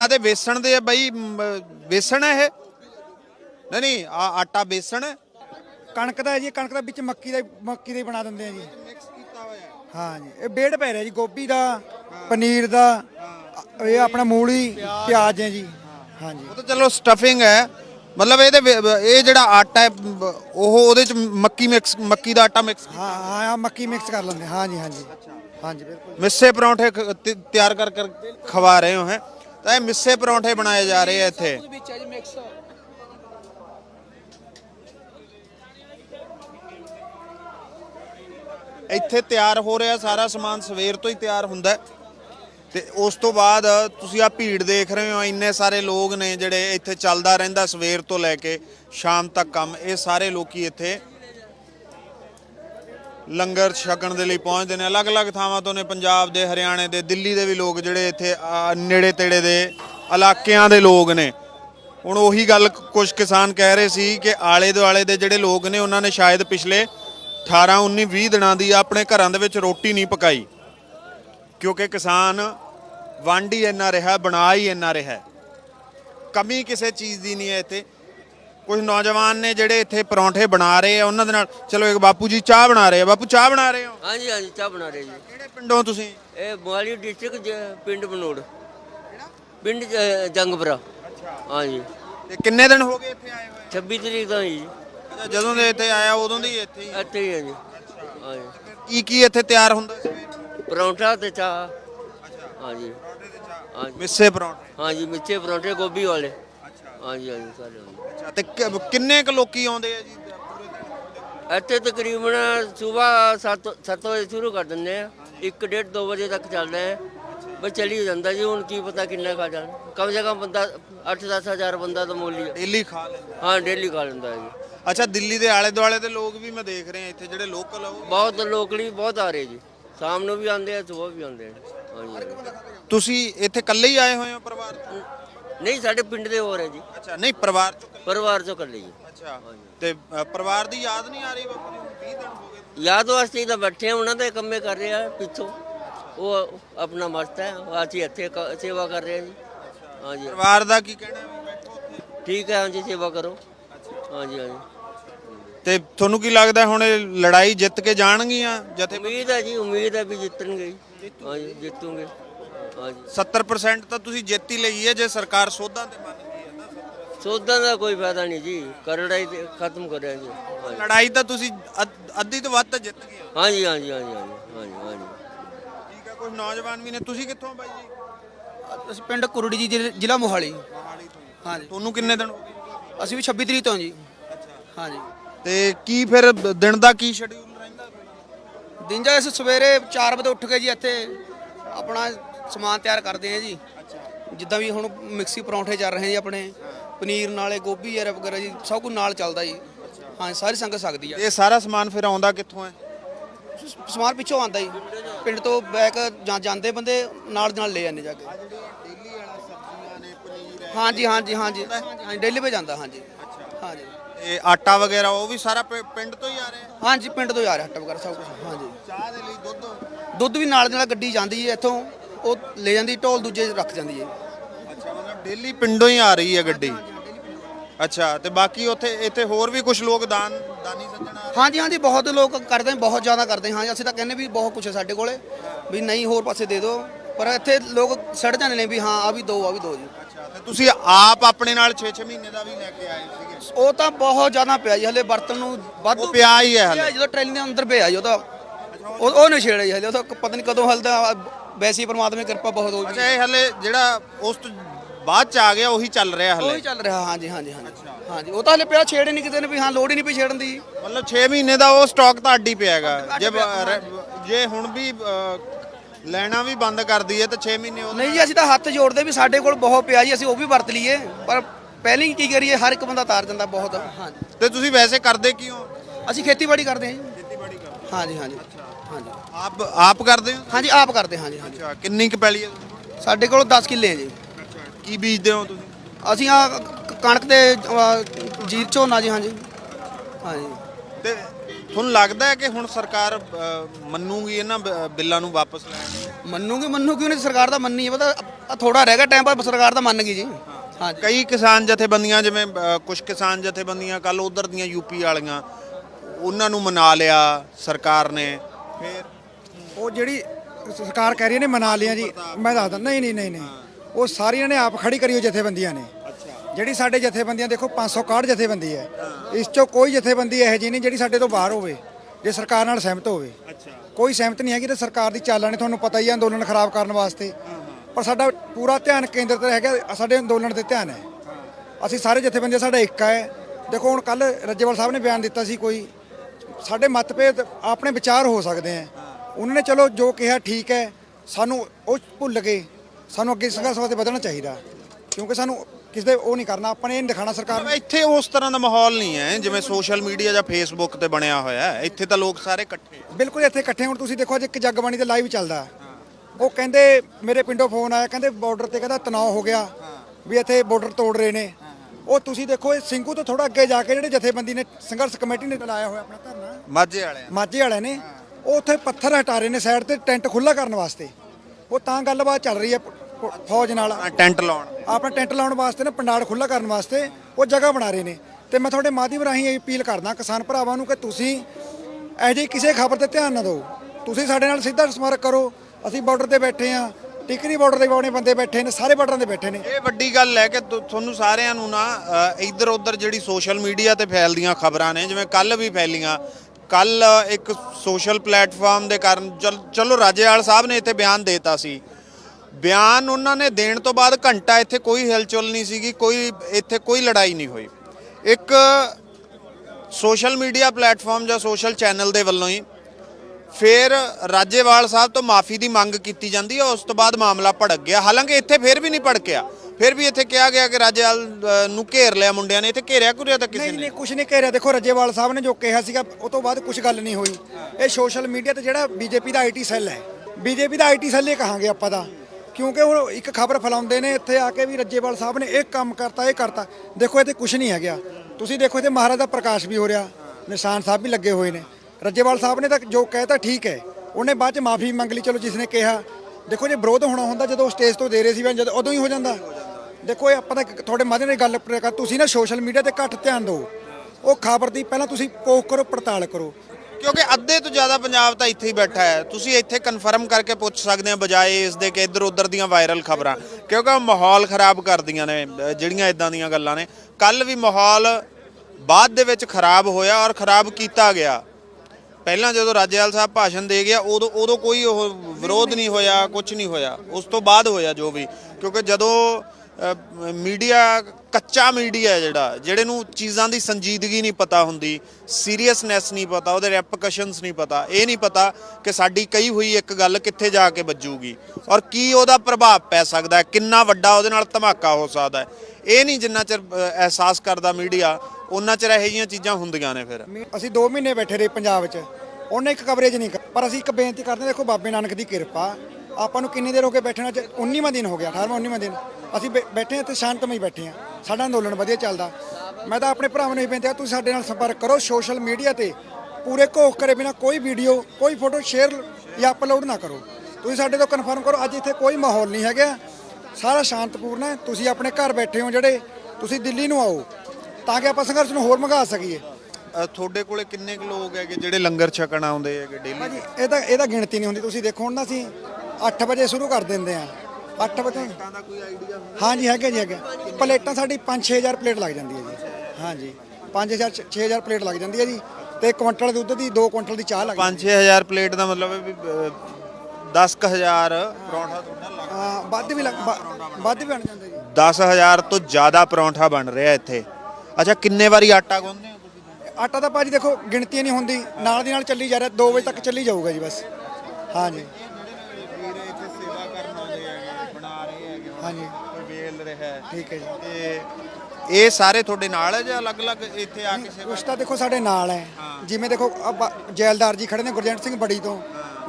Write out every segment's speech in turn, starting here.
ਆ ਤੇ ਵੇਸਣ ਦੇ ਆ ਬਾਈ ਮ, ਵੇਸਣ ਹੈ ਇਹ? ਨਹੀਂ ਨਹੀਂ ਆ ਆਟਾ ਵੇਸਣ ਹੈ ਕਣਕ ਦਾ ਹੈ ਜੀ ਕਣਕ ਦਾ ਵਿੱਚ ਮੱਕੀ ਦਾ ਮੱਕੀ ਦਾ ਹੀ ਬਣਾ ਦਿੰਦੇ ਆ ਜੀ। ਮਿਕਸ ਕੀਤਾ ਹੋਇਆ ਹਾਂ। ਜੀ ਇਹ ਬੇੜ ਪੈ ਰਿਹਾ ਜੀ ਗੋਭੀ ਦਾ ਪਨੀਰ ਦਾ ਇਹ ਆਪਣਾ ਮੂਲੀ ਪਿਆਜ਼ ਹੈ ਜੀ। ਹਾਂ। ਜੀ। ਉਹ ਤਾਂ ਚਲੋ ਸਟਫਿੰਗ ਹੈ। ਮਤਲਬ ਇਹਦੇ ਵਿੱਚ- ਇਹ ਜਿਹੜਾ ਆਟਾ ਹੈ ਬ- ਉਹ ਉਹਦੇ ਚ ਮੱਕੀ ਮਿਕਸ ਮੱਕੀ ਦਾ ਆਟਾ ਮਿਕਸ ਹਾਂ ਹਾਂ ਆਹ ਮੱਕੀ ਮਿਕਸ ਕਰ ਲੈਂਦੇ। ਹਾਂ ਜੀ ਹਾਂ ਜੀ। ਹਾਂ ਜੀ ਬਿਲਕੁਲ। ਮਿੱਸੇ ਪਰੌਂਠੇ ਖ- ਤ- ਤਿਆਰ ਕਰ ਕਰ ਖਵਾ ਰਹੇ ਹੋ ਹੈ। ਤਾਂ ਇਹ ਮਿੱਸੇ ਪਰੌਂਠੇ ਬਣਾਏ ਜਾ ਰਹੇ ਆ ਇੱਥੇ। ਵਿੱਚ ਹੈ ਜੀ ਮਿਕਸ ਇੱਥੇ ਤਿਆਰ ਹੋ ਰਿਹਾ ਸਾਰਾ ਸਮਾਨ ਸਵੇਰ ਤੋਂ ਹੀ ਤਿਆਰ ਹੁੰਦਾ ਹੈ। ਤੇ ਉਸ ਤੋਂ ਬਾਅਦ ਤੁਸੀਂ ਆ ਭੀੜ ਦੇਖ ਰਹੇ ਹੋ ਇੰਨੇ ਸਾਰੇ ਲੋਕ ਨੇ ਜਿਹੜੇ ਇੱਥੇ ਚੱਲਦਾ ਰਹਿੰਦਾ ਸਵੇਰ ਤੋਂ ਲੈ ਕੇ ਸ਼ਾਮ ਤੱਕ ਕੰਮ। ਇਹ ਸਾਰੇ ਲੋਕੀ ਇੱਥੇ ਲੰਗਰ ਛਕਣ ਦੇ ਲਈ ਪਹੁੰਚਦੇ ਨੇ। ਅਲੱਗ-ਅਲੱਗ ਥਾਵਾਂ ਤੋਂ ਨੇ ਪੰਜਾਬ ਦੇ, ਹਰਿਆਣੇ ਦੇ, ਦਿੱਲੀ ਦੇ ਵੀ ਲੋਕ ਜਿਹੜੇ ਇੱਥੇ ਨੇੜੇ ਤੇੜੇ ਦੇ ਇਲਾਕਿਆਂ ਦੇ ਲੋਕ ਨੇ। ਹੁਣ ਉਹੀ ਗੱਲ ਕੁਝ ਕਿਸਾਨ ਕਹਿ ਰਹੇ ਸੀ ਕਿ ਆਲੇ ਦੁਆਲੇ ਦੇ ਜਿਹੜੇ ਲੋਕ ਨੇ, ਉਹਨਾਂ ਨੇ ਸ਼ਾਇਦ ਪਿਛਲੇ 18 19 20 ਦਿਨਾਂ ਦੀ ਆਪਣੇ ਘਰਾਂ ਦੇ ਵਿੱਚ ਰੋਟੀ ਨਹੀਂ ਪਕਾਈ। ਕਿਉਂਕਿ ਕਿਸਾਨ ਵੰਡ ਹੀ ਇੰਨਾ ਰਿਹਾ, ਬਣਾ ਹੀ ਇੰਨਾ ਰਿਹਾ। ਕਮੀ ਕਿਸੇ ਚੀਜ਼ ਦੀ ਨਹੀਂ ਹੈ ਇੱਥੇ। ਕੁਝ ਨੌਜਵਾਨ ਨੇ ਜਿਹੜੇ ਇੱਥੇ ਪਰੌਂਠੇ ਬਣਾ ਰਹੇ ਆ ਉਹਨਾਂ ਦੇ ਨਾਲ ਚਲੋ ਇੱਕ ਬਾਪੂ ਜੀ ਚਾਹ ਬਣਾ ਰਹੇ ਆ। ਬਾਪੂ ਚਾਹ ਬਣਾ ਰਹੇ ਹੋ? ਹਾਂਜੀ ਹਾਂਜੀ ਚਾਹ ਬਣਾ ਰਹੇ ਜੀ। ਕਿਹੜੇ ਪਿੰਡੋਂ ਤੁਸੀਂ? ਇਹ ਮੋਹਾਲੀ ਡਿਸਟ੍ਰਿਕਟ ਪਿੰਡ ਬਨੋੜ। ਪਿੰਡ ਜ- ਜੰਗਪੁਰਾ। ਹਾਂਜੀ। ਤੇ ਕਿੰਨੇ ਦਿਨ ਹੋ ਗਏ ਇੱਥੇ ਆਏ ਹੋਏ? 26 ਤਰੀਕ ਦਾ ਜੀ। ਅੱਛਾ ਜਦੋਂ ਦੇ ਇੱਥੇ ਆਇਆ ਉਦੋਂ ਦੀ ਇੱਥੇ ਹੀ? ਇੱਥੇ ਹੀ ਹੈ ਜੀ। ਹਾਂਜੀ। ਕੀ ਕੀ ਇੱਥੇ ਤਿਆਰ ਹੁੰਦਾ ਸਵੇਰ ਪਰੌਂਠਾ ਤੇ ਚਾਹ। ਹਾਂਜੀ। ਹਾਂਜੀ। ਮਿੱਸੇ ਪਰੌਂਠੇ? ਹਾਂਜੀ ਮਿੱਠੇ ਪਰੌਂਠੇ ਗੋਭੀ ਵਾਲੇ। ਹਾਂਜੀ ਹਾਂਜੀ ਸਾਰੇ ਹਾਂਜੀ। ਤੇ ਕਿ- ਕਿੰਨੇ ਕੁ ਲੋਕੀ ਆਉਂਦੇ ਆ ਜੀ? ਇੱਥੇ ਤਕਰੀਬਨ ਸਵੇਰ 7 7 ਵਜੇ ਸ਼ੁਰੂ ਕਰ ਦਿੰਦੇ ਆ। 1:30 2 ਵਜੇ ਤੱਕ ਚੱਲਦਾ ਹੈ। ਬਸ ਚੱਲੀ ਜਾਂਦਾ ਜੀ ਹੁਣ ਕੀ ਪਤਾ ਕਿੰਨਾ ਖਾ ਜਾਣ। ਕਮ ਸੇ ਕਮ ਬੰਦਾ 8-10 ਹਜ਼ਾਰ ਬੰਦਾ ਤਾਂ ਮੋਲੀ ਡੇਲੀ ਖਾ ਲੈਂਦੇ। ਹਾਂ ਡੇਲੀ ਖਾ ਲੈਂਦਾ ਹੈ ਜੀ। ਅੱਛਾ ਦਿੱਲੀ ਦੇ ਆਲੇ ਦੁਆਲੇ ਦੇ ਲੋਕ ਵੀ ਮੈਂ ਦੇਖ ਰਿਹਾ ਇੱਥੇ ਜਿਹੜੇ ਲੋਕਲ ਆ ਉਹ? ਬਹੁਤ ਲੋਕਲੀ ਬਹੁਤ ਆ ਰਹੇ ਜੀ। ਸ਼ਾਮ ਨੂੰ ਵੀ ਆਉਂਦੇ ਆ ਸਵੇਰ ਵੀ ਆਉਂਦੇ ਆ। ਹਾਂਜੀ। ਤੁਸੀਂ ਇੱਥੇ ਇਕੱਲੇ ਹੀ ਆਏ ਹੋਏ ਹੋ ਪਰਿਵਾਰ ਤੋਂ? ਨਹੀਂ ਸਾਡੇ ਪਿੰਡ ਦੇ ਹੋਰ ਹੈ ਜੀ। ਅੱਛਾ ਨਹੀਂ ਪਰਿਵਾਰ ਇਕੱਲੇ? ਪਰਿਵਾਰ ਚੋਂ ਇਕੱਲੇ ਜੀ ਅੱਛਾ। ਤੇ ਅ, ਪਰਿਵਾਰ ਦੀ ਯਾਦ ਨਹੀਂ ਆ ਰਹੀ ਬਾਪੂ ਜੀ? ਹੁਣ 20 ਦਿਨ ਹੋ ਗਏ। ਯਾਦ ਵਾਸਤੇ ਹੀ ਤਾਂ ਬੈਠੇ ਆ ਉਹਨਾਂ ਦੇ ਕੰਮੇ ਕਰ ਰਹੇ ਪਿੱਛੋਂ। ਉਹ ਆਪਣਾ ਮਸਤ ਹੈ ਉਹ ਅਸੀਂ ਇੱਥੇ ਕ- ਸੇਵਾ ਕਰ ਰਹੇ ਜੀ। ਹਾਂਜੀ ਪਰਿਵਾਰ ਦਾ ਕੀ ਕਹਿਣਾ ਹੈ? ਵੀ ਬੈਠੋ ਉੱਥੇ। ਠੀਕ ਹੈ ਹਾਂਜੀ ਸੇਵਾ ਕਰੋ। ਹਾਂਜੀ ਹਾਂਜੀ। ਤੇ ਤੁਹਾਨੂੰ ਕੀ ਲੱਗਦਾ ਹੁਣ ਇਹ ਲੜਾਈ ਜਿੱਤ ਕੇ ਜਾਣਗੀਆਂ? ਜਥੇ ਉਮੀਦ ਹੈ ਜੀ ਉਮੀਦ ਹੈ ਵੀ ਜਿੱਤਣਗੇ ਜੀ। ਹਾਂਜੀ ਜਿੱਤੂਗੇ। ਹਾਂਜੀ। 70% ਤਾਂ ਤੁਸੀਂ ਜਿੱਤ ਹੀ ਲਈ ਹੈ ਜੇ ਸਰਕਾਰ ਸੋਧਾਂ ਤੇ ਮੰਨ ਸੋਧਾਂ ਦਾ ਕੋਈ ਫਾਇਦਾ ਨਹੀਂ ਜੀ। ਕਰੜਾਈ ਤੇ ਖਤਮ ਕਰਿਆ ਜੀ। ਹਾਂਜੀ। ਲੜਾਈ ਤਾਂ ਤੁਸੀਂ ਅੱਧ- ਅੱਧੀ ਤੋਂ ਵੱਧ ਤਾਂ ਜਿੱਤ ਗਏ ਹੋ। ਹਾਂਜੀ ਹਾਂਜੀ ਹਾਂਜੀ ਹਾਂਜੀ ਹਾਂਜੀ ਹਾਂਜੀ। ਠੀਕ ਹੈ ਕੁਝ ਨੌਜਵਾਨ ਵੀ ਨੇ। ਤੁਸੀਂ ਕਿੱਥੋਂ ਬਾਈ ਜੀ? ਅਸੀਂ ਪਿੰਡ ਕੁਰੜੀ ਜੀ ਜ਼ਿਲ੍ਹੇ- ਜ਼ਿਲ੍ਹਾ ਮੋਹਾਲੀ। ਮੋਹਾਲੀ ਤੋਂ। ਹਾਂਜੀ। ਤੁਹਾਨੂੰ ਕਿੰਨੇ ਦਿਨ ਹੋ ਗਏ? ਅਸੀਂ ਵੀ 26 ਤਰੀਕ ਤੋਂ ਜੀ। ਹਾਂਜੀ। ਤੇ ਕੀ ਫਿਰ ਦਿਨ ਦਾ ਕੀ ਸ਼ਡਿਊਲ ਰਹਿੰਦਾ ਦਿਨ ਜਾ ਅਸੀਂ ਸਵੇਰੇ 4 ਵਜੇ ਉੱਠ ਕੇ ਜੀ ਇੱਥੇ ਆਪਣਾ ਸਮਾਨ ਤਿਆਰ ਕਰਦੇ ਹਾਂ ਜੀ। ਜਿੱਦਾਂ ਵੀ ਹੁਣ ਮਿਕਸੀ ਪਰੌਂਠੇ ਚੱਲ ਰਹੇ ਜੀ ਆਪਣੇ। ਪਨੀਰ ਨਾਲੇ ਗੋਭੀ ਯਾਰ ਵਗੈਰਾ ਜੀ ਸਭ ਕੁਝ ਨਾਲ ਚੱਲਦਾ ਜੀ। ਹਾਂ ਸਾਰੀ ਸੰਗਤ ਸਕਦੀ ਆ। ਇਹ ਸਾਰਾ ਸਮਾਨ ਫਿਰ ਆਉਂਦਾ ਕਿੱਥੋਂ ਹੈ? ਸ- ਸਮਾਨ ਪਿੱਛੋਂ ਆਉਂਦਾ ਜੀ। ਪਿੰਡ ਤੋਂ ਬੈਕ ਜਾਂ ਜਾਂਦੇ ਬੰਦੇ ਨਾਲ ਦੀ ਨਾਲ ਲੈ ਜਾਂਦੇ ਜਾ ਕੇ। ਡੇਲੀ ਵਾਲਾ ਸਬਜ਼ੀਆਂ ਨੇ ਪਨੀਰ ਹਾਂਜੀ ਹਾਂਜੀ ਹਾਂਜੀ। ਹਾਂਜੀ ਡੇਲੀ 'ਤੇ ਜਾਂਦਾ ਹਾਂਜੀ। ਹਾਂਜੀ। ਇਹ ਆਟਾ ਵਗੈਰਾ ਉਹ ਵੀ ਸਾਰਾ ਪਿ- ਪਿੰਡ ਤੋਂ ਹੀ ਆ ਰਿਹਾ ਹਾਂਜੀ ਪਿੰਡ ਤੋਂ ਹੀ ਆ ਰਿਹਾ ਆਟਾ ਵਗੈਰਾ ਸਭ ਕੁਝ ਹਾਂਜੀ। ਚਾਹ ਦੇ ਲਈ ਦੁੱਧ? ਦੁੱਧ ਵੀ ਨਾਲ ਦੀ ਨਾਲ ਗੱਡੀ ਜਾਂਦੀ ਹੈ ਇੱਥੋਂ। ਉਹ ਲੈ ਜਾਂਦੀ ਢੋਲ ਦੂਜੇ 'ਚ ਰੱਖ ਜਾਂਦੀ ਹੈ। ਡੇਲੀ ਪਿੰਡੋਂ ਹੀ ਆ ਰਹੀ ਹੈ ਗੱਡੀ। ਅੱਛਾ ਤੇ ਬਾਕੀ ਉੱਥੇ ਇੱਥੇ ਹੋਰ ਵੀ ਕੁਝ ਲੋਕ ਦਾਨ ਦਾਨੀ ਸੱਜਣਾ? ਹਾਂਜੀ ਹਾਂਜੀ ਬਹੁਤ ਲੋਕ ਕਰਦੇ ਬਹੁਤ ਜ਼ਿਆਦਾ ਕਰਦੇ ਹਾਂ। ਅਸੀਂ ਤਾਂ ਕਹਿੰਦੇ ਵੀ ਬਹੁਤ ਕੁਝ ਹੈ ਸਾਡੇ ਕੋਲੇ। ਵੀ ਨਹੀਂ ਹੋਰ ਪਾਸੇ ਦੇ ਦਿਓ। ਪਰ ਇੱਥੇ ਲੋਕ ਸੜ ਜਾਂਦੇ ਨੇ ਵੀ ਹਾਂ ਆ ਵੀ ਦੋ ਆ ਵੀ ਦੋ ਜੀ। ਅੱਛਾ ਤੇ ਤੁਸੀਂ ਆਪ ਆਪਣੇ ਨਾਲ 6-6 ਮਹੀਨੇ ਦਾ ਵੀ ਲੈ ਕੇ ਆਏ ਸੀਗੇ? ਉਹ ਤਾਂ ਬਹੁਤ ਜ਼ਿਆਦਾ ਪਿਆ ਜੀ ਹਲੇ ਬਰਤਨ ਨੂੰ ਵਾਧੂ ਉਹ ਪਿਆ ਹੀ ਹੈ ਹਲੇ। ਜਦੋਂ ਟ੍ਰੇਲਿੰਗ ਦੇ ਅੰਦਰ ਪਿਆ ਜੀ ਉਹ ਤਾਂ ਉਹ ਉਹ ਨਹੀਂ ਛੇੜਿਆ ਜੀ ਹਲੇ ਉਹ ਤਾਂ ਪਤਾ ਨਹੀਂ ਕਦੋਂ ਹਲ ਦਾ ਵੈਸੀ ਪਰਮਾਤਮਾ ਦੀ ਕਿਰਪਾ ਬਹੁਤ ਹੋਈ ਅੱਛਾ ਇਹ ਹਲੇ ਜਿਹੜਾ ਉਸ ਤੋਂ ਬਾਅਦ ਚ ਆ ਗਿਆ ਉਹੀ ਚੱਲ ਰਿਹਾ ਉਹੀ ਹਲੇ ਚੱਲ ਰਿਹਾ ਹਾਂਜੀ ਹਾਂਜੀ ਹਾਂਜੀ। ਹਾਂਜੀ ਉਹ ਤਾਂ ਹਲੇ ਪਿਆ ਛੇੜੇ ਨਹੀਂ ਕਿਤੇ ਨੇ ਵੀ ਹਾਂ ਲੋੜ ਹੀ ਨਹੀਂ ਪਈ ਛੇੜਨ ਦੀ। ਮਤਲਬ 6 ਮਹੀਨੇ ਦਾ ਉਹ ਸਟਾਕ ਤਾਂ ਅੱਡੀ ਪਿਆਗਾ ਜੇ ਬ- ਰ- ਜੇ ਹੁਣ ਵੀ ਅ, ਲੈਣਾ ਵੀ ਬੰਦ ਕਰ ਦਈਏ ਤਾਂ 6 ਮਹੀਨੇ ਉਹ ਨਹੀਂ ਜੀ ਅਸੀਂ ਤਾਂ ਹੱਥ ਜੋੜਦੇ ਵੀ ਸਾਡੇ ਕੋਲ ਬਹੁਤ ਪਿਆ ਜੀ ਅਸੀਂ ਉਹ ਵੀ ਵਰਤ ਲਈਏ। ਪਰ ਪਹਿਲਾਂ ਕੀ ਕਰੀਏ ਹਰ ਇੱਕ ਬੰਦਾ ਤਾਰ ਜਾਂਦਾ ਬਹੁਤ ਹਾਂਜੀ। ਤੇ ਤੁਸੀਂ ਵੈਸੇ ਕਰਦੇ ਕੀ ਹੋ ਅਸੀਂ ਖੇਤੀਬਾੜੀ ਕਰਦੇ ਹਾਂ ਜੀ। ਖੇਤੀਬਾੜੀ ਕਰਦੇ ਹਾਂਜੀ ਹਾਂਜੀ। ਹਾਂਜੀ। ਆਪ ਆਪ ਕਰਦੇ ਹੋ? ਹਾਂਜੀ ਆਪ ਕਰਦੇ ਹਾਂ ਹਾਂਜੀ ਹਾਂਜੀ। ਅੱਛਾ ਕਿੰਨੀ ਕੁ ਪੈਲੀ ਹੈ? ਤੁਹਾਡੀ? ਸਾਡੇ ਕੋਲ 10 ਕਿੱਲੇ ਹੈ ਜੀ। ਕੀ ਬੀਜਦੇ ਹੋ ਤੁਸੀਂ? ਅਸੀਂ ਆ ਕਣਕ ਦੇ ਅਹ, ਜੀਰ ਝੋਨਾ ਜੀ ਹਾਂਜੀ। ਹਾਂਜੀ। ਤੇ ਤੁਹਾਨੂੰ ਲੱਗਦਾ ਹੈ ਕਿ ਹੁਣ ਸਰਕਾਰ ਅ, ਮੰਨੂਗੀ ਇਹਨਾਂ ਬ- ਬਿੱਲਾਂ ਨੂੰ ਵਾਪਸ ਲੈਣ? ਮੰਨੂਗੀ ਮੰਨੂ ਕਿਉਂ ਨਹੀਂ? ਸਰਕਾਰ ਤਾਂ ਮੰਨੀ ਹੈ ਪਤਾ ਥੋੜਾ ਰਹਿ ਗਿਆ ਟਾਈਮ ਪਰ ਸਰਕਾਰ ਤਾਂ ਮੰਨ ਗਈ ਜੀ। ਹਾਂਜੀ। ਕਈ ਕਿਸਾਨ ਜਥੇਬੰਦੀਆਂ ਜਿਵੇਂ ਅ, ਕੁਝ ਕਿਸਾਨ ਜਥੇਬੰਦੀਆਂ ਕੱਲ ਉਧਰ ਦੀਆਂ ਯੂਪੀ ਵਾਲੀਆਂ ਉਹਨਾਂ ਨੂੰ ਮਨਾ ਲਿਆ ਸਰਕਾਰ ਨੇ ਫਿਰ? ਉਹ ਜਿਹੜੀ ਸਰਕਾਰ ਕਹਿ ਰਹੀ ਨੇ ਮਨਾ ਲਿਆ ਜੀ ਮੈਂ ਦੱਸਦਾ ਨਹੀਂ ਨਹੀਂ ਨਹੀਂ ਨਹੀਂ। ਉਹ ਸਾਰੀਆਂ ਨੇ ਆਪ ਖੜੀ ਕਰੀ ਹੋਈ ਜਥੇਬੰਦੀਆਂ ਨੇ। ਜਿਹੜੀ ਸਾਡੇ ਜਥੇਬੰਦੀਆਂ ਦੇਖੋ 561 ਜਥੇਬੰਦੀ ਹੈ। ਇਸ ਚੋਂ ਕੋਈ ਜਥੇਬੰਦੀ ਇਹੋ ਜਿਹੀ ਨਹੀਂ ਜਿਹੜੀ ਸਾਡੇ ਤੋਂ ਬਾਹਰ ਹੋਵੇ ਜੇ ਸਰਕਾਰ ਨਾਲ ਸਹਿਮਤ ਹੋਵੇ। ਅੱਛਾ। ਕੋਈ ਸਹਿਮਤ ਨਹੀਂ ਹੈਗੀ ਤੇ ਸਰਕਾਰ ਦੀ ਚਾਲਾਂ ਨੇ ਤੁਹਾਨੂੰ ਪਤਾ ਹੀ ਹੈ ਅੰਦੋਲਨ ਖਰਾਬ ਕਰਨ ਵਾਸਤੇ। ਪਰ ਸਾਡਾ ਪੂਰਾ ਧਿਆਨ ਕੇਂਦਰ ਤੇ ਹੈਗਾ ਸਾਡੇ ਅੰਦੋਲਨ ਤੇ ਧਿਆਨ ਹੈ। ਅਸੀਂ ਸਾਰੇ ਜਥੇਬੰਦੀਆਂ ਸਾਡਾ ਇੱਕ ਹੈ। ਦੇਖੋ ਹੁਣ ਕੱਲ ਰੱਜੇਵਾਲ ਸਾਹਿਬ ਨੇ ਬਿਆਨ ਦਿੱਤਾ ਸੀ ਕੋਈ। ਸਾਡੇ ਮਤਭੇਦ ਆਪਣੇ ਵਿਚਾਰ ਹੋ ਸਕਦੇ ਆ ਉਹਨਾਂ ਨੇ ਚਲੋ ਜੋ ਕਿਹਾ ਠੀਕ ਹੈ ਸਾਨੂੰ ਉਹ ਭੁੱਲ ਗਏ। ਸਾਨੂੰ ਅੱਗੇ ਸੰਘਰਸ਼ ਵਾਸਤੇ ਵਧਣਾ ਚਾਹੀਦਾ। ਕਿਉਂਕਿ ਸਾਨੂੰ ਕਿਸੇ ਦੇ ਉਹ ਨਹੀਂ ਕਰਨਾ ਆਪਾਂ ਨੇ ਇਹ ਨਹੀਂ ਦਿਖਾਣਾ ਸਰਕਾਰ ਨੂੰ। ਇੱਥੇ ਉਸ ਤਰ੍ਹਾਂ ਦਾ ਮਾਹੌਲ ਨਹੀਂ ਹੈ ਜਿਵੇਂ ਸੋਸ਼ਲ ਮੀਡੀਆ ਜਾਂ ਫੇਸਬੁੱਕ ਤੇ ਬਣਿਆ ਹੋਇਆ ਹੈ। ਇੱਥੇ ਤਾਂ ਲੋਕ ਸਾਰੇ ਇਕੱਠੇ ਬਿਲਕੁਲ ਇੱਥੇ ਇਕੱਠੇ ਹੁਣ। ਤੁਸੀਂ ਦੇਖੋ ਅੱਜ ਇੱਕ ਜਗਬਾਣੀ ਤੇ ਲਾਈਵ ਚੱਲਦਾ। ਉਹ ਕਹਿੰਦੇ ਮੇਰੇ ਪਿੰਡੋਂ ਫੋਨ ਆਇਆ। ਕਹਿੰਦੇ ਬਾਰਡਰ ਤੇ ਕਹਿੰਦਾ ਤਣਾਅ ਹੋ ਗਿਆ ਵੀ ਇੱਥੇ ਬਾਰਡਰ ਤੋੜ ਰਹੇ ਨੇ। ਉਹ ਤੁਸੀਂ ਦੇਖੋ ਇਹ ਸਿੰਘੂ ਤੋਂ ਥੋੜਾ ਅੱਗੇ ਜਾ ਕੇ ਜਿਹੜੇ ਜਥੇਬੰਦੀ ਨੇ ਸੰਘਰਸ਼ ਕਮੇਟੀ ਨੇ ਲਾਇਆ ਹੋਇਆ ਆਪਣਾ ਧਰਨਾ। ਮਾਝੇ ਵਾਲਿਆਂ ਮਾਝੇ ਵਾਲਿਆਂ ਨੇ। ਉਹ ਉੱਥੇ ਪੱਥਰ ਹਟਾ ਰਹੇ ਨੇ ਸਾਈਡ ਤੇ ਟੈਂਟ ਖੁੱਲਾ ਕਰਨ ਵਾਸਤੇ। ਉਹ ਤਾਂ ਗੱਲਬਾਤ ਚੱਲ ਰਹੀ ਹੈ ਪ- ਫੌਜ ਨਾਲ। ਟੈਂਟ ਲਾਉਣ ਆਪਣਾ ਟੈਂਟ ਲਾਉਣ ਵਾਸਤੇ ਨਾ ਪੰਡਾਲ ਖੁੱਲਾ ਕਰਨ ਵਾਸਤੇ ਉਹ ਜਗ੍ਹਾ ਬਣਾ ਰਹੇ ਨੇ। ਤੇ ਮੈਂ ਤੁਹਾਡੇ ਮਾਧਿਅਮ ਰਾਹੀਂ ਇਹ ਅਪੀਲ ਕਰਦਾ ਕਿਸਾਨ ਭਰਾਵਾਂ ਨੂੰ ਕਿ ਤੁਸੀਂ ਇਹੋ ਜਿਹੀ ਕਿਸੇ ਖਬਰ ਤੇ ਧਿਆਨ ਨਾ ਦਿਓ। ਤੁਸੀਂ ਸਾਡੇ ਨਾਲ ਸਿੱਧਾ ਸੰਪਰਕ ਕਰੋ। ਅਸੀਂ ਬਾਰਡਰ ਤੇ ਬੈਠੇ ਆ ਟਿਕਰੀ ਬਾਰਡਰ ਦੇ ਬਾਉਣੇ ਬੰਦੇ ਬੈਠੇ ਨੇ ਸਾਰੇ ਬਾਰਡਰਾਂ ਤੇ ਬੈਠੇ ਨੇ। ਇਹ ਵੱਡੀ ਗੱਲ ਹੈ ਕਿ ਤੁ- ਤੁਹਾਨੂੰ ਸਾਰਿਆਂ ਨੂੰ ਨਾ ਅ, ਇੱਧਰ ਉੱਧਰ ਜਿਹੜੀ ਸੋਸ਼ਲ ਮੀਡੀਆ ਤੇ ਫੈਲਦੀਆਂ ਖਬਰਾਂ ਨੇ ਜਿਵੇਂ ਕੱਲ ਵੀ ਫੈਲੀਆਂ ਕੱਲ ਇੱਕ ਸੋਸ਼ਲ ਪਲੇਟਫਾਰਮ ਦੇ ਕਾਰਨ, ਚਲ- ਚਲੋ ਰਾਜੇਵਾਲ ਸਾਹਿਬ ਨੇ ਇੱਥੇ ਬਿਆਨ ਦੇਤਾ ਸੀ। ਬਿਆਨ ਉਹਨਾਂ ਨੇ ਦੇਣ ਤੋਂ ਬਾਅਦ ਘੰਟਾ ਇੱਥੇ ਕੋਈ ਹਲਚਲ ਨਹੀਂ ਸੀਗੀ, ਕੋਈ ਇੱਥੇ ਕੋਈ ਲੜਾਈ ਨਹੀਂ ਹੋਈ। ਇੱਕ ਸੋਸ਼ਲ ਮੀਡੀਆ ਪਲੇਟਫਾਰਮ ਜਾਂ ਸੋਸ਼ਲ ਚੈਨਲ ਦੇ ਵੱਲੋਂ ਹੀ ਫਿਰ ਰਾਜੇਵਾਲ ਸਾਹਿਬ ਤੋਂ ਮਾਫੀ ਦੀ ਮੰਗ ਕੀਤੀ ਜਾਂਦੀ ਹੈ, ਉਸ ਤੋਂ ਬਾਅਦ ਮਾਮਲਾ ਭੜਕ ਗਿਆ। ਹਾਲਾਂਕਿ ਇੱਥੇ ਫਿਰ ਵੀ ਨਹੀਂ ਭੜਕਿਆ। ਫਿਰ ਵੀ ਇੱਥੇ ਕਿਹਾ ਗਿਆ ਕਿ ਰਾਜੇਵਾਲ ਨੂੰ ਘੇਰ ਲਿਆ ਮੁੰਡਿਆਂ ਨੇ। ਇੱਥੇ ਘੇਰਿਆ ਘੁਰਿਆ ਤਾਂ ਕਿਸੇ ਨਹੀਂ ਨੇ? ਨਹੀਂ ਕੁਝ ਨਹੀਂ ਕਹਿ ਦੇਖੋ ਰੱਜੇਵਾਲ ਸਾਹਿਬ ਨੇ ਜੋ ਕਿਹਾ ਸੀਗਾ ਉਹ ਤੋਂ ਬਾਅਦ ਕੁਝ ਗੱਲ ਨਹੀਂ ਹੋਈ। ਇਹ ਸੋਸ਼ਲ ਮੀਡੀਆ ਤੇ ਜਿਹੜਾ ਬੀਜੇਪੀ ਦਾ ਆਈਟੀ ਸੈੱਲ ਹੈ। ਬੀਜੇਪੀ ਦਾ ਆਈਟੀ ਸੈੱਲ ਹੀ ਕਹਾਂਗੇ ਆਪਾਂ ਦਾ ਕਿਉਂਕਿ ਉਹ ਇੱਕ ਖਬਰ ਫੈਲਾਉਂਦੇ ਨੇ ਇੱਥੇ ਆ ਕੇ ਵੀ ਰੱਜੇਵਾਲ ਸਾਹਿਬ ਨੇ ਇਹ ਕੰਮ ਕਰਤਾ ਇਹ ਕਰਤਾ। ਦੇਖੋ ਇੱਥੇ ਕੁਝ ਨਹੀਂ ਹੈਗਾ। ਤੁਸੀਂ ਦੇਖੋ ਇੱਥੇ ਮਹਾਰਾਜ ਦਾ ਪ੍ਰਕਾਸ਼ ਵੀ ਹੋ ਰਿਹਾ। ਨਿਸ਼ਾਨ ਸਾਹਿਬ ਵੀ ਲੱਗੇ ਹੋਏ ਨੇ। ਰੱਜੇਵਾਲ ਸਾਹਿਬ ਨੇ ਤਾਂ ਜੋ ਕਹਿਤਾ ਠੀਕ ਹੈ। ਉਹਨੇ ਬਾਅਦ ਚ ਮਾਫੀ ਮੰਗ ਲਈ। ਚਲੋ ਜਿਸ ਨੇ ਕਿਹਾ। ਦੇਖੋ ਜੇ ਵਿਰੋਧ ਹੋਣਾ ਹੁੰਦਾ ਜਦੋਂ ਸਟੇਜ ਤੋਂ ਦੇ ਰਹੇ ਸੀ ਜਦੋਂ ਉਦੋਂ ਹੀ ਹੋ ਜਾਂਦਾ। ਦੇਖੋ ਇਹ ਆਪਾਂ ਤਾਂ ਇੱਕ ਤੁਹਾਡੇ ਮਾਧਿਅਮ ਨਾਲ ਗੱਲ ਕਰ ਤੁਸੀਂ ਨਾ ਸੋਸ਼ਲ ਮੀਡੀਆ ਤੇ ਘੱਟ ਧਿਆਨ ਦਿਓ। ਉਹ ਖਬਰ ਦੀ ਪਹਿਲਾਂ ਤੁਸੀਂ ਪੋਖ ਕਰੋ ਪੜਤਾਲ ਕਰੋ। ਕਿਉਂਕਿ ਅੱਧੇ ਤੋਂ ਜ਼ਿਆਦਾ ਪੰਜਾਬ ਤਾਂ ਇੱਥੇ ਹੀ ਬੈਠਾ ਹੈ। ਤੁਸੀਂ ਇੱਥੇ ਕਨਫਰਮ ਕਰਕੇ ਪੁੱਛ ਸਕਦੇ ਹੋ ਬਜਾਏ ਇਸ ਦੇ ਕਿ ਇੱਧਰ ਉੱਧਰ ਦੀਆਂ ਵਾਇਰਲ ਖਬਰਾਂ। ਕਿਉਂਕਿ ਉਹ ਮਾਹੌਲ ਖਰਾਬ ਕਰਦੀਆਂ ਨੇ ਅ, ਜਿਹੜੀਆਂ ਇਦਾਂ ਦੀਆਂ ਗੱਲਾਂ ਨੇ। ਕੱਲ ਵੀ ਮਾਹੌਲ ਬਾਅਦ ਦੇ ਵਿੱਚ ਖਰਾਬ ਹੋਇਆ ਔਰ ਖਰਾਬ ਕੀਤਾ ਗਿਆ। ਪਹਿਲਾਂ ਜਦੋਂ ਰਾਜੇਵਾਲ ਸਾਹਿਬ ਭਾਸ਼ਣ ਦੇ ਗਿਆ ਉਦੋਂ ਉਦੋਂ ਕੋਈ ਉਹ ਵਿਰੋਧ ਨਹੀਂ ਹੋਇਆ ਕੁਝ ਨਹੀਂ ਹੋਇਆ। ਉਸ ਤੋਂ ਬਾਅਦ ਹੋਇਆ ਜੋ ਵੀ। ਕਿਉਂਕਿ ਜਦੋਂ ਮੀਡੀਆ ਕੱਚਾ ਮੀਡੀਆ ਹੈ ਜਿਹੜਾ, ਜਿਹੜੇ ਨੂੰ ਚੀਜ਼ਾਂ ਦੀ ਸੰਜੀਦਗੀ ਨਹੀਂ ਪਤਾ ਹੁੰਦੀ, ਸੀਰੀਅਸਨੈਸ ਨਹੀਂ ਪਤਾ, ਉਹਦੇ ਰੈਪਕਸ਼ਨਸ ਨਹੀਂ ਪਤਾ, ਇਹ ਨਹੀਂ ਪਤਾ ਕਿ ਸਾਡੀ ਕਹੀ ਹੋਈ ਇੱਕ ਗੱਲ ਕਿੱਥੇ ਜਾ ਕੇ ਵੱਜੂਗੀ ਔਰ ਕੀ ਉਹਦਾ ਪ੍ਰਭਾਵ ਪੈ ਸਕਦਾ ਹੈ, ਕਿੰਨਾ ਵੱਡਾ ਉਹਦੇ ਨਾਲ ਧਮਾਕਾ ਹੋ ਸਕਦਾ ਹੈ। ਇਹ ਨਹੀਂ ਜਿੰਨਾ ਚਿਰ ਅਹਿਸਾਸ ਕਰਦਾ ਮੀਡੀਆ ਉਹਨਾਂ ਚਿਰ ਇਹੋ ਜਿਹੀਆਂ ਚੀਜ਼ਾਂ ਹੁੰਦੀਆਂ ਨੇ ਫਿਰ। ਅਸੀਂ 2 ਮਹੀਨੇ ਬੈਠੇ ਰਹੇ ਪੰਜਾਬ 'ਚ ਉਹਨੇ ਇੱਕ ਕਵਰੇਜ ਨਹੀਂ ਕਰ, ਪਰ ਅਸੀਂ ਇੱਕ ਬੇਨਤੀ ਕਰਦੇ ਦੇਖੋ ਬਾਬੇ ਨਾਨਕ ਦੀ ਕਿਰਪਾ ਆਪਾਂ ਨੂੰ ਕਿੰਨੀ ਦੇਰ ਹੋ ਕੇ ਬੈਠਣਾ 19ਵਾਂ ਦਿਨ ਹੋ ਗਿਆ 18ਵਾਂ 19ਵਾਂ ਦਿਨ। ਅਸੀਂ ਬੈ- ਬੈਠੇ ਹਾਂ ਤੇ ਸ਼ਾਂਤਮਈ ਬੈਠੇ ਹਾਂ। ਸਾਡਾ ਅੰਦੋਲਨ ਵਧੀਆ ਚੱਲਦਾ। ਮੈਂ ਤਾਂ ਆਪਣੇ ਭਰਾਵਾਂ ਨੂੰ ਇਹ ਬੇਨਤੀ ਆ ਤੁਸੀਂ ਸਾਡੇ ਨਾਲ ਸੰਪਰਕ ਕਰੋ ਸੋਸ਼ਲ ਮੀਡੀਆ ਤੇ। ਪੂਰੇ ਘੋਖ ਕਰੇ ਬਿਨਾ ਕੋਈ ਵੀਡੀਓ ਕੋਈ ਫੋਟੋ ਸ਼ੇਅਰ ਜਾਂ ਅਪਲੋਡ ਨਾ ਕਰੋ। ਤੁਸੀਂ ਸਾਡੇ ਤੋਂ ਕਨਫਰਮ ਕਰੋ ਅੱਜ ਇੱਥੇ ਕੋਈ ਮਾਹੌਲ ਨਹੀਂ ਹੈਗਾ। ਸਾਰਾ ਸ਼ਾਂਤਪੂਰਨ ਹੈ। ਤੁਸੀਂ ਆਪਣੇ ਘਰ ਬੈਠੇ ਹੋ ਜਿਹੜੇ ਤੁਸੀਂ ਦਿੱਲੀ ਨੂੰ ਆਓ। ਤਾਂ ਕਿ ਆਪਾਂ ਸੰਘਰਸ਼ ਨੂੰ ਹੋਰ ਮੰਗਾ ਸਕੀਏ। ਅ, ਤੁਹਾਡੇ ਕੋਲੇ ਕਿੰਨੇ ਕੁ ਲੋਕ ਹੈਗੇ ਜਿਹੜੇ ਲੰਗਰ ਛਕਣ ਆਉਂਦੇ ਹੈਗੇ ਡੇਲੀ ਭਾਜੀ ਇਹ ਤਾਂ ਇਹ ਤਾਂ ਗਿਣਤੀ ਨਹੀਂ ਹੁੰਦੀ। ਤੁਸੀਂ ਦੇਖੋ ਹੁਣ ਨਾ ਅਸੀਂ 8 ਵਜੇ ਸ਼ੁਰੂ ਕਰ ਦਿੰਦੇ ਆ। 8 ਵਜੇ ਦਾ ਕੋਈ ਆਈਡੀਆ ਹਾਂਜੀ ਹੈਗੇ ਜੀ ਹੈਗੇ। ਪਲੇਟਾਂ ਸਾਡੀ 5-6000 ਪਲੇਟ ਲੱਗ ਜਾਂਦੀ ਹੈ ਜੀ। ਹਾਂਜੀ। 5000 6000 ਪਲੇਟ ਲੱਗ ਜਾਂਦੀ ਹੈ ਜੀ। ਤੇ ਕੁਇੰਟਲ ਦੁੱਧ ਦੀ 2 ਕੁਇੰਟਲ ਦੀ ਚਾਹ ਲੱਗ 5-6000 ਪਲੇਟ ਦਾ ਮਤਲਬ ਹੈ ਵੀ 10000 ਪਰੌਂਠਾ ਤੁਹਾਡਾ ਲੱਗ ਹਾਂ ਵੱਧ ਵੀ ਲੱਗ- ਵੱਧ ਵੀ ਬਣ ਜਾਂਦਾ ਜੀ। 10000 ਤੋਂ ਜ਼ਿਆਦਾ ਪਰੌਂਠਾ ਬਣ ਰਿਹਾ ਇੱਥੇ। ਅੱਛਾ ਕਿੰਨੇ ਵਾਰੀ ਆਟਾ ਗੁੰਨਦੇ ਹੋ ਤੁਸੀਂ? ਆਟਾ ਤਾਂ ਭਾਜੀ ਦੇਖੋ ਗਿਣਤੀ ਨਹੀਂ ਹੁੰਦੀ। ਨਾਲ ਦੀ ਨਾਲ ਚੱਲੀ ਜਾ ਰਿਹਾ 2 ਵਜੇ ਤੱਕ ਚੱਲੀ ਜਾਊਗਾ ਜੀ ਬਸ। ਹਾਂਜੀ। ਵੀਰ ਇੱਥੇ ਸੇਵਾ ਕਰਨ ਆਉਂਦੇ ਹੈਗੇ ਬਣਾ ਰਹੇ ਹੈਗੇ ਹਾਂਜੀ। ਕੋਈ ਵੇਲ ਰਿਹਾ ਹੈ। ਠੀਕ ਹੈ ਜੀ। ਤੇ ਇਹ ਸਾਰੇ ਤੁਹਾਡੇ ਨਾਲ ਹੈ ਜਾਂ ਅਲੱਗ-ਅਲੱਗ ਇੱਥੇ ਆ ਕੇ ਸੇਵਾ ਕੁਛ ਤਾਂ ਦੇਖੋ ਸਾਡੇ ਨਾਲ ਹੈ। ਜਿਵੇਂ ਦੇਖੋ ਆਹ ਬਾ- ਜੈਲਦਾਰ ਜੀ ਖੜੇ ਨੇ ਗੁਰਜੰਟ ਸਿੰਘ ਬੜੀ ਤੋਂ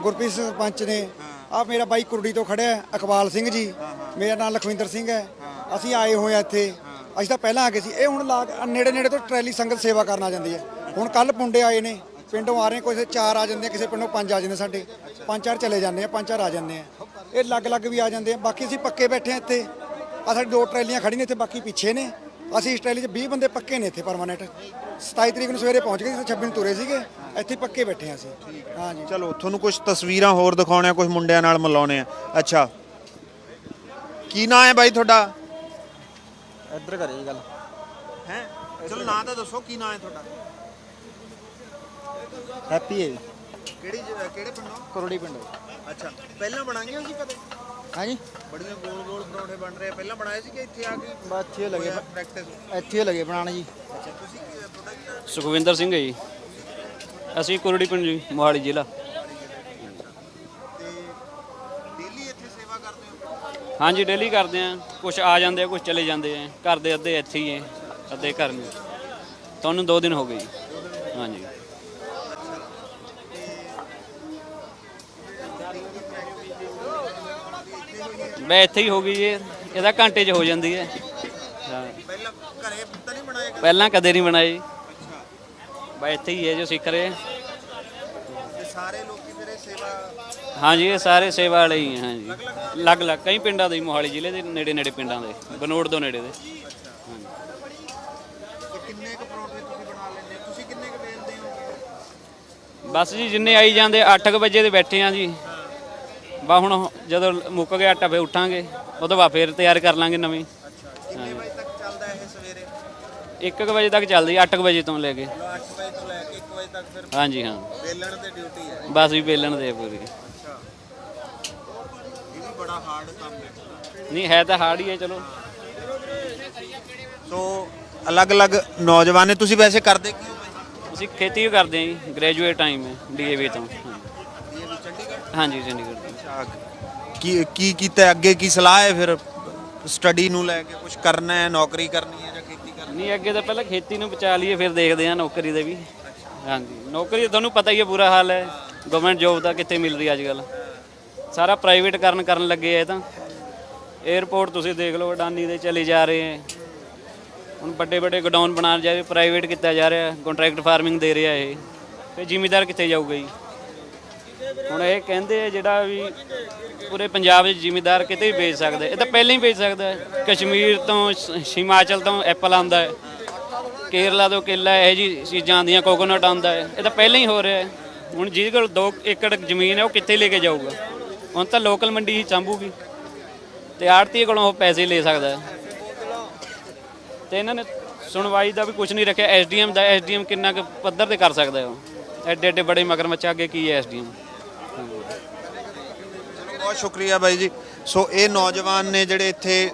ਗੁਰਪ੍ਰੀਤ ਸਿੰਘ ਸਰਪੰਚ ਨੇ। ਆ ਮੇਰਾ ਬਾਈ ਕੁਰੜੀ ਤੋਂ ਖੜਿਆ ਹੈ, ਇਕਬਾਲ ਸਿੰਘ ਜੀ। ਮੇਰਾ ਨਾਮ ਲਖਵਿੰਦਰ ਸਿੰਘ ਹੈ। ਅਸੀਂ ਆਏ ਹੋਏ ਆ ਇੱਥੇ। ਅਸੀਂ ਤਾਂ ਪਹਿਲਾਂ ਆ ਗਏ ਸੀ। ਇਹ ਹੁਣ ਲਾ ਨੇੜੇ ਨੇੜੇ ਤੋਂ ਟਰੈਲੀ ਸੰਗਤ ਸੇਵਾ ਕਰਨ ਆ ਜਾਂਦੀ ਹੈ। ਹੁਣ ਕੱਲ ਪੁੰਡੇ ਆਏ ਨੇ। ਪਿੰਡੋਂ ਆ ਰਹੇ ਕਿਸੇ ਚਾਰ ਆ ਜਾਂਦੇ ਆ, ਕਿਸੇ ਪਿੰਡੋਂ ਪੰਜ ਆ ਜਾਂਦੇ ਸਾਡੇ। ਪੰਜ ਚਾਰ ਚਲੇ ਜਾਂਦੇ ਆ ਪੰਜ ਚਾਰ ਆ ਜਾਂਦੇ ਆ। ਇਹ ਲੱਗ-ਲੱਗ ਵੀ ਆ ਜਾਂਦੇ ਆ। ਬਾਕੀ ਅਸੀਂ ਪੱਕੇ ਬੈਠੇ ਆ ਇੱਥੇ। ਆ ਸਾਡੀ ਦੋ ਟਰੈਲੀਆਂ ਖੜੀਆਂ ਨੇ ਇੱਥੇ ਬਾਕੀ ਪਿੱਛੇ ਨੇ। ਅਸੀਂ ਇਸ ਟਰੈਲੀ 'ਚ 20 ਬੰਦੇ ਪੱਕੇ ਨੇ ਇੱਥੇ ਪਰਮਾਨੈਂਟ 27 ਤਰੀਕ ਨੂੰ ਸਵੇਰੇ ਪਹੁੰਚ ਗਏ ਸੀ 26 ਨੂੰ ਤੁਰੇ ਸੀਗੇ। ਇੱਥੇ ਪੱਕੇ ਬੈਠੇ ਆ ਅਸੀਂ। ਹਾਂਜੀ ਚਲੋ ਤੁਹਾਨੂੰ ਕੁਝ ਤਸਵੀਰਾਂ ਹੋਰ ਦਿਖਾਉਣੇ ਆ ਕੁਝ ਮੁੰਡਿਆਂ ਨਾਲ ਮਿਲਾਉਣੇ ਆ। ਅੱਛਾ। ਕੀ ਨਾਂ ਹੈ ਬਾਈ ਤੁਹਾਡਾ? ਇੱਧਰ ਕਰੇ ਜੀ ਗੱਲ। ਹੈ? ਚਲੋ ਨਾਂ ਤਾਂ ਦੱਸੋ ਕੀ ਨਾਂ ਹੈ ਤੁਹਾਡਾ? ਹੈਪੀ ਹੈ ਜੀ। ਕਿਹੜੀ ਕਿਹੜੇ ਪਿੰਡੋਂ? ਕਰੋੜੀ ਪਿੰਡ। ਅੱਛਾ ਪਹਿਲਾਂ ਬਣਾਈਆਂ ਸੀ ਕਦੇ? ਹਾਂਜੀ। ਬੜੀਆਂ ਗੋਲ ਗੋਲ ਪਰੌਂਠੇ ਬਣ ਰਹੇ ਆ। ਪਹਿਲਾਂ ਬਣਾਏ ਸੀ ਕਿ ਇੱਥੇ ਆ ਕੇ ਬਸ ਇੱਥੇ ਲੱਗੇ। ਪ੍ਰੈਕਟਿਸ ਇੱਥੇ ਹੀ ਲੱਗੇ ਬਣਾਉਣ ਜੀ। ਅੱਛਾ ਤੁਸੀਂ ਕੀ ਤੁਹਾਡਾ ਕੀ? ਸੁਖਵਿੰਦਰ ਸਿੰਘ ਹੈ ਜੀ। ਅਸੀਂ ਕੁਰੜੀ ਪਿੰਡ ਜੀ ਮੋਹਾਲੀ ਜ਼ਿਲ੍ਹਾ। ਤੇ ਡੇਲੀ ਇੱਥੇ ਸੇਵਾ ਕਰਦੇ ਹੋ? ਹਾਂਜੀ ਡੇਲੀ ਕਰਦੇ ਆ ਕੁਝ ਆ ਜਾਂਦੇ ਆ ਕੁਝ ਚਲੇ ਜਾਂਦੇ ਆ। ਘਰ ਦੇ ਅੱਧੇ ਇੱਥੇ ਹੀ ਹੈ ਅੱਧੇ ਘਰ ਨੇ। ਤੁਹਾਨੂੰ 2 ਦਿਨ ਹੋ ਗਏ ਜੀ। ਹਾਂਜੀ। ਮੈਂ ਇੱਥੇ ਹੀ ਹੋ ਗਈ ਜੀ ਇਹਦਾ ਘੰਟੇ 'ਚ ਹੋ ਜਾਂਦੀ ਹੈ। ਹਾਂ। ਪਹਿਲਾਂ ਘਰੇ ਤਾਂ ਨਹੀਂ ਬਣਾਏ ਕਦੇ? ਪਹਿਲਾਂ ਕਦੇ ਨਹੀਂ ਬਣਾਈ। ਬਈ ਇੱਥੇ ਹੀ ਹੈ ਜੋ ਸਿੱਖ ਰਹੇ। ਤੇ ਸਾਰੇ ਲੋਕੀ ਫਿਰ ਇਹ ਸੇਵਾ ਹਾਂਜੀ ਇਹ ਸਾਰੇ ਸੇਵਾ ਵਾਲੇ ਹੀ ਹੈ ਹਾਂਜੀ। ਅਲੱਗ-ਅਲੱਗ ਕਈ ਪਿੰਡਾਂ ਦੇ ਹੀ, ਮੋਹਾਲੀ ਜ਼ਿਲ੍ਹੇ ਦੇ ਨੇੜੇ ਨੇੜੇ ਪਿੰਡਾਂ ਦੇ ਬਨੋੜ ਤੋਂ ਨੇੜੇ ਦੇ। ਤੇ ਕਿੰਨੇ ਕੁ ਪਰੌਂਠੇ ਤੁਸੀਂ ਬਣਾ ਲੈਂਦੇ ਹੋ ਤੁਸੀਂ ਕਿੰਨੇ ਕੁ ਵੇਲਦੇ ਹੋ ਬਸ ਜੀ ਜਿੰਨੇ ਆਈ ਜਾਂਦੇ 8 ਵਜੇ ਦੇ ਬੈਠੇ ਆ ਜੀ। ਬਾ ਹੁਣ ਜਦੋਂ ਮੁੱਕ ਗਿਆ ਆਟਾ ਫੇ ਉੱਠਾਂਗੇ ਤੋਂ ਬਾਅਦ ਫੇਰ ਤਿਆਰ ਕਰ ਲਾਂਗੇ ਨਵੀਂ। ਕਿੰਨੇ ਵਜੇ ਤੱਕ ਚੱਲਦਾ ਇਹ ਸਵੇਰੇ? 1 ਵਜੇ ਤੱਕ ਚੱਲਦੀ 8 ਵਜੇ ਤੋਂ ਲੈ ਕੇ। 8 ਵਜੇ ਤੋਂ ਲੈ ਕੇ 1 ਵਜੇ ਤੱਕ ਫਿਰ ਹਾਂਜੀ ਹਾਂ। ਵੇਲਣ ਤੇ ਡਿਊਟੀ ਹੈ। ਬਸ ਵੀ ਵੇਲਣ ਦੇ ਪੂਰੀ। ਅੱਛਾ। ਇਹ ਵੀ ਬੜਾ ਹਾਰਡ ਕੰਮ ਹੈ। ਨਹੀਂ ਹੈ ਤਾਂ ਹਾਰਡ ਹੀ ਹੈ ਚਲੋ। ਸੋ ਅਲੱਗ-ਅਲੱਗ ਨੌਜਵਾਨ ਨੇ ਤੁਸੀਂ ਵੈਸੇ ਕਰਦੇ ਕੀ ਹੋ ਬਾਈ ਅਸੀਂ ਖੇਤੀ ਵੀ ਕਰਦੇ ਹਾਂ ਜੀ ਗ੍ਰੈਜੂਏਟ ਟਾਈਮ ਹੈ ਡੀਏਵੀ ਤੋਂ। ਚੰਡੀਗੜ੍ਹ? ਹਾਂਜੀ ਚੰਡੀਗੜ੍ਹ ਕੀ ਕੀ ਕੀਤਾ ਅੱਗੇ ਕੀ ਸਲਾਹ ਹੈ ਫਿਰ ਸਟੱਡੀ ਨੂੰ ਲੈ ਕੇ ਕੁਝ ਕਰਨਾ ਹੈ, ਨੌਕਰੀ ਕਰਨੀ ਹੈ ਜਾਂ ਖੇਤੀ ਕਰਨੀ ਨਹੀਂ, ਅੱਗੇ ਤਾਂ ਪਹਿਲਾਂ ਖੇਤੀ ਨੂੰ ਬਚਾ ਲਈਏ, ਫਿਰ ਦੇਖਦੇ ਹਾਂ ਨੌਕਰੀ ਦੇ ਵੀ। ਹਾਂਜੀ, ਨੌਕਰੀ ਦਾ ਤੁਹਾਨੂੰ ਪਤਾ ਹੀ ਹੈ, ਬੁਰਾ ਹਾਲ ਹੈ। ਗਵਰਨਮੈਂਟ ਜੋਬ ਤਾਂ ਕਿੱਥੇ ਮਿਲ ਰਹੀ ਅੱਜ ਕੱਲ ਸਾਰਾ ਪ੍ਰਾਈਵੇਟ ਕਰਨ ਕਰਨ ਲੱਗੇ ਆ ਇਹ ਤਾਂ। 에어ਪੋਰਟ ਤੁਸੀਂ ਦੇਖ ਲਓ, ਅਡਾਨੀ ਦੇ ਚਲੇ ਜਾ ਰਹੇ ਹੈ। ਹੁਣ ਵੱਡੇ ਵੱਡੇ ਗੋਡਾਊਨ ਬਣਾਉਣ ਜਾ ਰਹੇ ਪ੍ਰਾਈਵੇਟ ਕੀਤਾ ਜਾ ਰਿਹਾ ਕੰਟਰੈਕਟ ਫਾਰਮਿੰਗ ਦੇ ਰਿਹਾ ਇਹ। ਤੇ ਜ਼ਿਮੀਦਾਰ ਕਿੱਥੇ ਜਾਊਗਾ ਜੀ? ਹੁਣ ਇਹ ਕਹਿੰਦੇ ਆ ਜਿਹੜਾ ਵੀ ਪੂਰੇ ਪੰਜਾਬ ਦੇ ਜ਼ਿਮੀਦਾਰ ਕਿਤੇ ਵੀ ਵੇਚ ਸਕਦਾ ਇਹ ਤਾਂ ਪਹਿਲਾਂ ਹੀ ਵੇਚ ਸਕਦਾ ਕਸ਼ਮੀਰ ਤੋਂ ਹਿਮਾਚਲ ਤੋਂ ਐਪਲ ਆਉਂਦਾ ਹੈ। ਕੇਰਲਾ ਤੋਂ ਕੇਲਾ, ਇਹ ਜੀ ਚੀਜ਼ਾਂ ਆਉਂਦੀਆਂ, ਕੋਕੋਨਟ ਆਉਂਦਾ ਹੈ। ਇਹ ਤਾਂ ਪਹਿਲਾਂ ਹੀ ਹੋ ਰਿਹਾ ਹੈ। ਹੁਣ ਜਿਹਦੇ ਕੋਲ 2 ਏਕੜ ਜ਼ਮੀਨ ਹੈ, ਉਹ ਕਿੱਥੇ ਲੈ ਕੇ ਜਾਊਗਾ? ਹੁਣ ਤਾਂ ਲੋਕਲ ਮੰਡੀ ਹੀ ਚਾਂਬੂਗੀ। ਤੇ ਆੜਤੀ ਕੋਲੋਂ ਉਹ ਪੈਸੇ ਲੈ ਸਕਦਾ ਹੈ। ਤੇ ਇਹਨਾਂ ਨੇ ਸੁਣਵਾਈ ਦਾ ਵੀ ਕੁਝ ਨਹੀਂ ਰੱਖਿਆ। ਐਸਡੀਐਮ ਦਾ, ਐਸਡੀਐਮ ਕਿੰਨਾ ਕੁ ਪੱਧਰ ਤੇ ਕਰ ਸਕਦਾ ਹੈ ਉਹ? ਐਡੇ ਐਡੇ ਬੜੇ ਮਗਰਮੱਛ ਅੱਗੇ ਕੀ ਹੈ ਐਸਡੀਐਮ? ਬਹੁਤ ਸ਼ੁਕਰੀਆ ਬਾਈ ਜੀ। ਸੋ ਇਹ ਨੌਜਵਾਨ ਨੇ ਜਿਹੜੇ ਇੱਥੇ